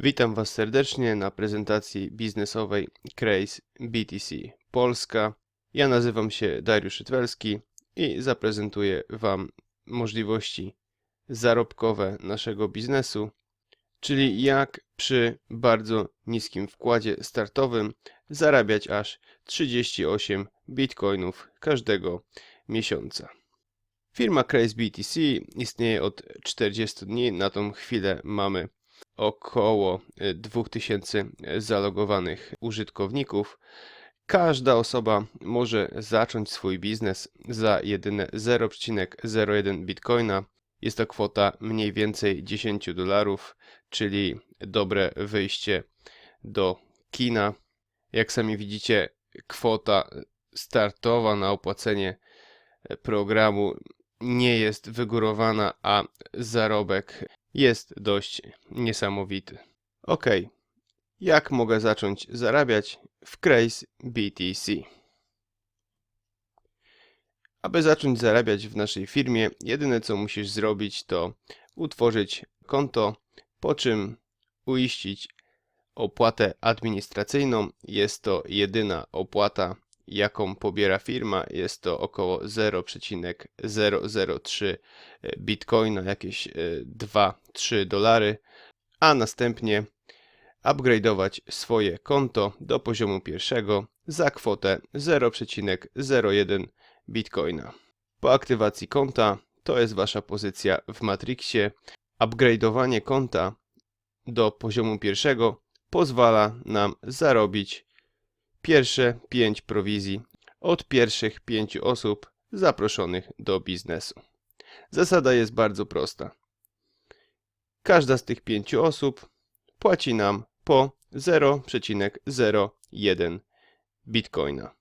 Witam Was serdecznie na prezentacji biznesowej Craze BTC Polska. Ja nazywam się Dariusz Szytwelski i zaprezentuję Wam możliwości zarobkowe naszego biznesu, czyli jak przy bardzo niskim wkładzie startowym zarabiać aż 38 bitcoinów każdego miesiąca. Firma Craze BTC istnieje od 40 dni, na tą chwilę mamy około y, 2000 zalogowanych użytkowników. Każda osoba może zacząć swój biznes za jedyne 0,01 bitcoina. Jest to kwota mniej więcej 10 dolarów, czyli dobre wyjście do kina. Jak sami widzicie, kwota startowa na opłacenie programu nie jest wygórowana, a zarobek jest dość niesamowity. Ok, jak mogę zacząć zarabiać w Craze BTC? Aby zacząć zarabiać w naszej firmie, jedyne co musisz zrobić to utworzyć konto, po czym uiścić opłatę administracyjną. Jest to jedyna opłata, jaką pobiera firma. Jest to około 0,003 bitcoina, jakieś e, 2-3 dolary, a następnie upgrade'ować swoje konto do poziomu pierwszego za kwotę 0,01 bitcoina. Po aktywacji konta to jest Wasza pozycja w Matrixie. Upgrade'owanie konta do poziomu pierwszego pozwala nam zarobić pierwsze 5 prowizji od pierwszych 5 osób zaproszonych do biznesu. Zasada jest bardzo prosta. Każda z tych 5 osób płaci nam po 0,01 bitcoina.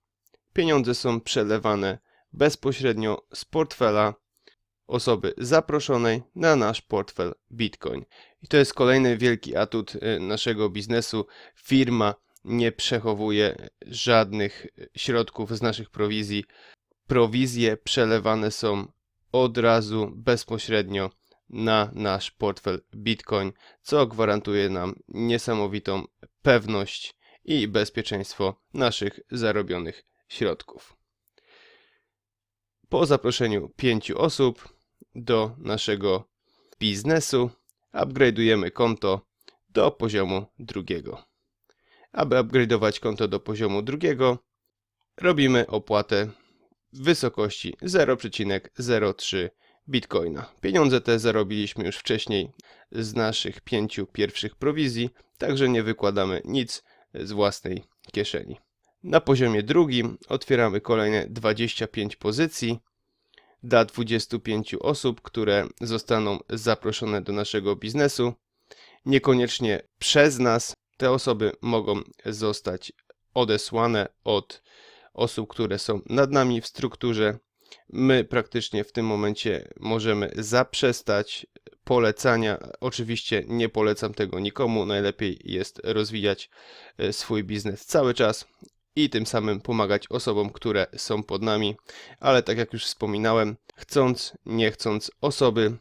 Pieniądze są przelewane bezpośrednio z portfela osoby zaproszonej na nasz portfel Bitcoin. I to jest kolejny wielki atut y, naszego biznesu. Firma nie przechowuje żadnych środków z naszych prowizji. Prowizje przelewane są od razu bezpośrednio na nasz portfel Bitcoin, co gwarantuje nam niesamowitą pewność i bezpieczeństwo naszych zarobionych środków. Po zaproszeniu pięciu osób do naszego biznesu, upgrade'ujemy konto do poziomu drugiego. Aby upgrade'ować konto do poziomu drugiego, robimy opłatę w wysokości 0,03 bitcoina. Pieniądze te zarobiliśmy już wcześniej z naszych pięciu pierwszych prowizji, także nie wykładamy nic z własnej kieszeni. Na poziomie drugim otwieramy kolejne 25 pozycji dla 25 osób, które zostaną zaproszone do naszego biznesu. Niekoniecznie przez nas te osoby mogą zostać odesłane od osób, które są nad nami w strukturze. My praktycznie w tym momencie możemy zaprzestać polecania. Oczywiście nie polecam tego nikomu. Najlepiej jest rozwijać e, swój biznes cały czas i tym samym pomagać osobom, które są pod nami. Ale tak jak już wspominałem, chcąc, nie chcąc, osoby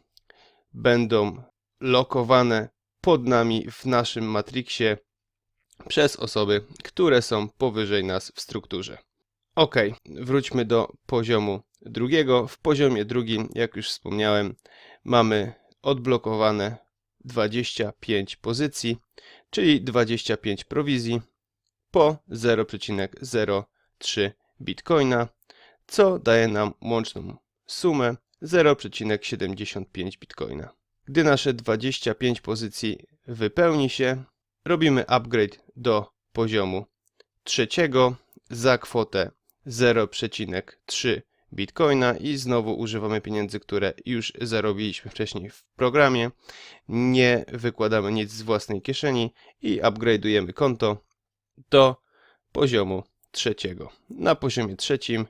będą lokowane pod nami w naszym matrixie przez osoby, które są powyżej nas w strukturze. Ok, wróćmy do poziomu drugiego. W poziomie drugim, jak już wspomniałem, mamy odblokowane 25 pozycji, czyli 25 prowizji po 0,03 bitcoina, co daje nam łączną sumę 0,75 bitcoina. Gdy nasze 25 pozycji wypełni się, robimy upgrade do poziomu trzeciego za kwotę 0,3 bitcoina i znowu używamy pieniędzy, które już zarobiliśmy wcześniej w programie. Nie wykładamy nic z własnej kieszeni i upgrade'ujemy konto do poziomu trzeciego. Na poziomie trzecim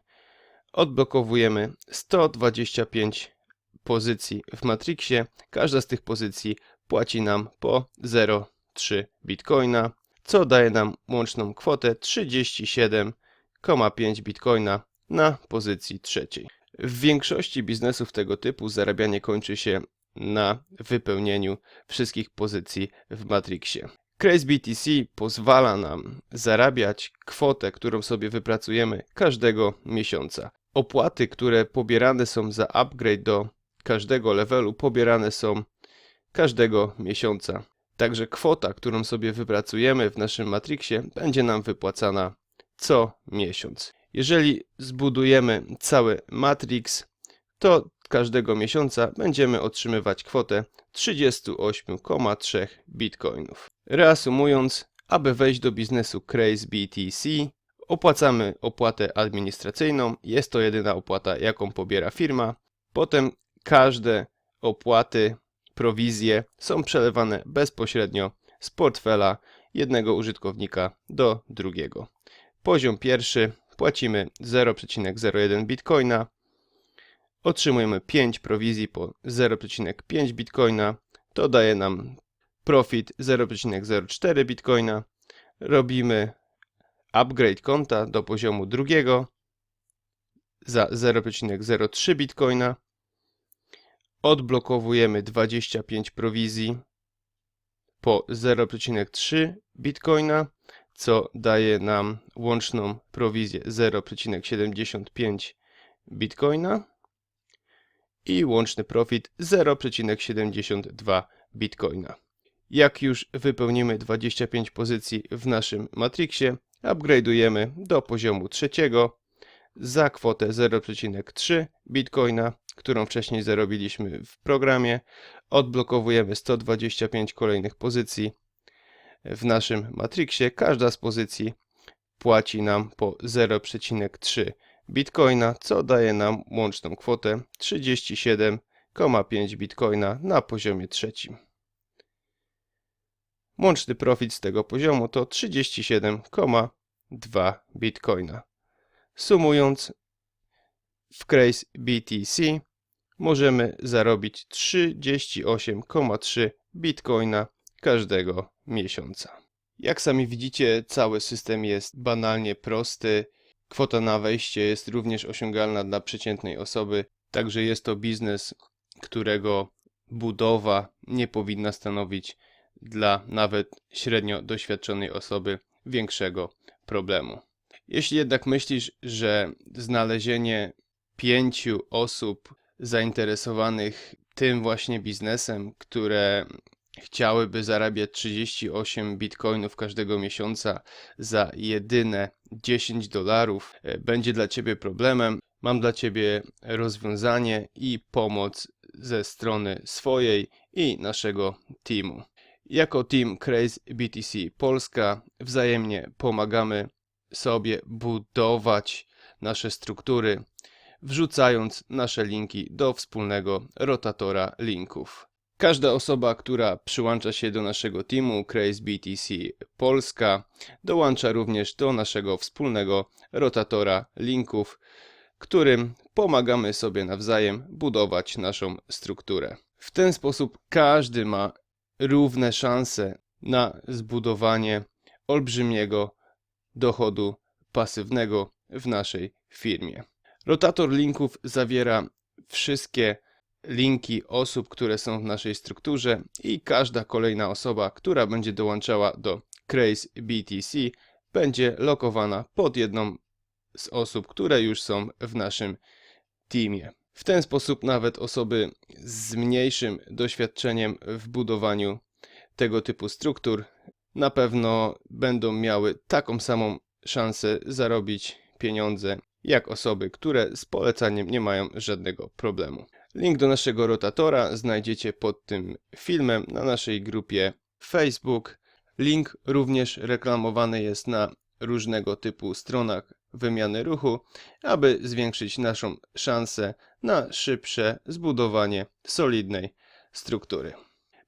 odblokowujemy 125 pozycji w Matrixie. Każda z tych pozycji płaci nam po 0,3 bitcoina, co daje nam łączną kwotę 37,5 bitcoina na pozycji trzeciej. W większości biznesów tego typu zarabianie kończy się na wypełnieniu wszystkich pozycji w Matrixie. Craze BTC pozwala nam zarabiać kwotę, którą sobie wypracujemy każdego miesiąca. Opłaty, które pobierane są za upgrade do każdego levelu, pobierane są każdego miesiąca. Także kwota, którą sobie wypracujemy w naszym Matrixie, będzie nam wypłacana co miesiąc. Jeżeli zbudujemy cały Matrix, to każdego miesiąca będziemy otrzymywać kwotę 38,3 bitcoinów. Reasumując, aby wejść do biznesu Craze BTC, opłacamy opłatę administracyjną. Jest to jedyna opłata, jaką pobiera firma. Potem każde opłaty, prowizje są przelewane bezpośrednio z portfela jednego użytkownika do drugiego. Poziom pierwszy płacimy 0,01 bitcoina, otrzymujemy 5 prowizji po 0,5 bitcoina, to daje nam profit 0,04 bitcoina. Robimy upgrade konta do poziomu drugiego za 0,03 bitcoina. Odblokowujemy 25 prowizji po 0,3 bitcoina, co daje nam łączną prowizję 0,75 bitcoina i łączny profit 0,72 bitcoina. Jak już wypełnimy 25 pozycji w naszym Matrixie, upgrade'ujemy do poziomu trzeciego za kwotę 0,3 bitcoina, którą wcześniej zarobiliśmy w programie. Odblokowujemy 125 kolejnych pozycji w naszym Matrixie. Każda z pozycji płaci nam po 0,3 bitcoina, co daje nam łączną kwotę 37,5 bitcoina na poziomie trzecim. Łączny profit z tego poziomu to 37,2 bitcoina. Sumując, w Craze BTC możemy zarobić 38,3 bitcoina każdego miesiąca. Jak sami widzicie, cały system jest banalnie prosty. Kwota na wejście jest również osiągalna dla przeciętnej osoby, także jest to biznes, którego budowa nie powinna stanowić dla nawet średnio doświadczonej osoby większego problemu. Jeśli jednak myślisz, że znalezienie pięciu osób zainteresowanych tym właśnie biznesem, które chciałyby zarabiać 38 bitcoinów każdego miesiąca za jedyne 10 dolarów, e, będzie dla Ciebie problemem, mam dla Ciebie rozwiązanie i pomoc ze strony swojej i naszego teamu. Jako team Craze BTC Polska wzajemnie pomagamy sobie budować nasze struktury, wrzucając nasze linki do wspólnego rotatora linków. Każda osoba, która przyłącza się do naszego teamu Craze BTC Polska, dołącza również do naszego wspólnego rotatora linków, którym pomagamy sobie nawzajem budować naszą strukturę. W ten sposób każdy ma równe szanse na zbudowanie olbrzymiego dochodu pasywnego w naszej firmie. Rotator linków zawiera wszystkie linki osób, które są w naszej strukturze i każda kolejna osoba, która będzie dołączała do Craze BTC będzie lokowana pod jedną z osób, które już są w naszym teamie. W ten sposób nawet osoby z mniejszym doświadczeniem w budowaniu tego typu struktur na pewno będą miały taką samą szansę zarobić pieniądze jak osoby, które z polecaniem nie mają żadnego problemu. Link do naszego rotatora znajdziecie pod tym filmem na naszej grupie Facebook. Link również reklamowany jest na różnego typu stronach wymiany ruchu, aby zwiększyć naszą szansę na szybsze zbudowanie solidnej struktury.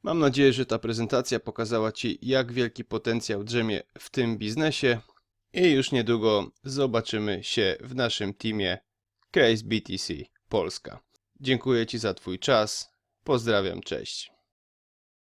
Mam nadzieję, że ta prezentacja pokazała Ci, jak wielki potencjał drzemie w tym biznesie i już niedługo zobaczymy się w naszym teamie Case BTC Polska. Dziękuję Ci za Twój czas. Pozdrawiam, cześć.